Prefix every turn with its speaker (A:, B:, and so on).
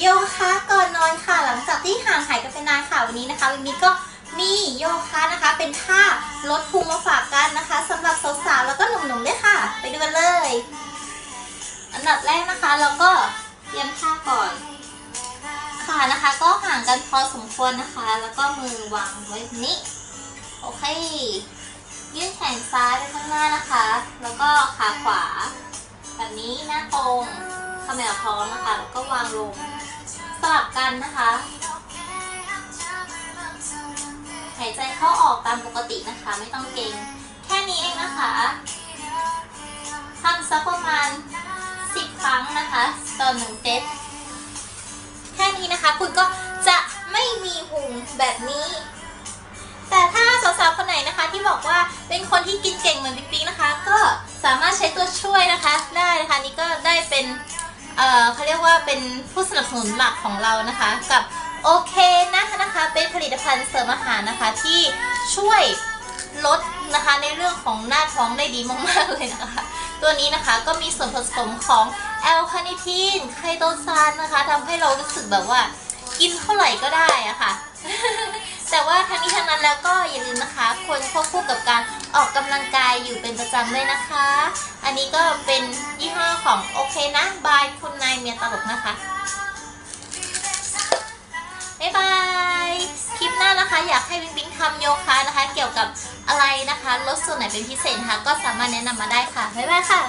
A: โยคะก่อนนอนค่ะ หลังจากที่ห่างหายกันไปนานค่ะวันนี้นะคะวันนี้ก็มีโยคะนะคะ เป็นท่าลดพุงมาฝากกันนะคะสำหรับสาวๆแล้วก็หนุ่มๆด้วยค่ะ ไปดูกันเลย อันดับแรกนะคะเราก็เตรียมท่าก่อนขานะคะ ก็ห่างกันพอสมควรนะคะ แล้วก็มือวางไว้นี้โอเคยื่นแขนซ้ายไปข้างหน้านะคะ แล้วก็ขาขวา แบบนี้หน้าตรงขมวท้องนะคะ แล้วก็วางลง สลับกันนะคะ หายใจเข้าออกตามปกตินะคะ ไม่ต้องเกรงแค่นี้เองนะคะทำสักประมาณ 10 ครั้งนะคะต่อหนึ่งเซตแค่นี้นะคะ คุณก็จะไม่มีหุงแบบนี้ แต่ถ้าสาวๆคนไหนนะคะ ที่บอกว่าเป็นคนที่กินเก่งเหมือนปิ๊กปิ๊กนะคะ ก็สามารถใช้ตัวช่วยนะคะ ได้นะคะนี่ก็ได้เป็น เอ่อเขาเรียกว่าเป็นผู้สนับสนุนหลักของเรานะคะ กับโอเคนะนะคะเป็นผลิตภัณฑ์เสริมอาหารนะคะที่ช่วยลดนะคะในเรื่องของหน้าท้องได้ดีมากๆเลยนะคะ ตัวนี้นะคะก็มีส่วนผสมของแอลคาเนทีนไคโตซานนะคะทำให้เรารู้สึกแบบว่ากินเท่าไหร่ก็ได้อะค่ะ แต่ว่าทั้งนี้ทั้งนั้นแล้วก็อย่าลืมนะคะ ควรควบคู่กับการออกกำลังกายอยู่เป็นประจำเลยนะคะ อันนี้ก็เป็นยี่ห้อของโอ เคนะบายคุณนายเมียตลกนะคะบ๊ายบายคลิปหน้านะคะ อยากให้วิงวิงทำโยคะนะคะ เกี่ยวกับอะไรนะคะลดส่วนไหนเป็นพิเศษนะคะก็สามารถแนะนำมาได้ค่ะบ๊ายบายค่ะ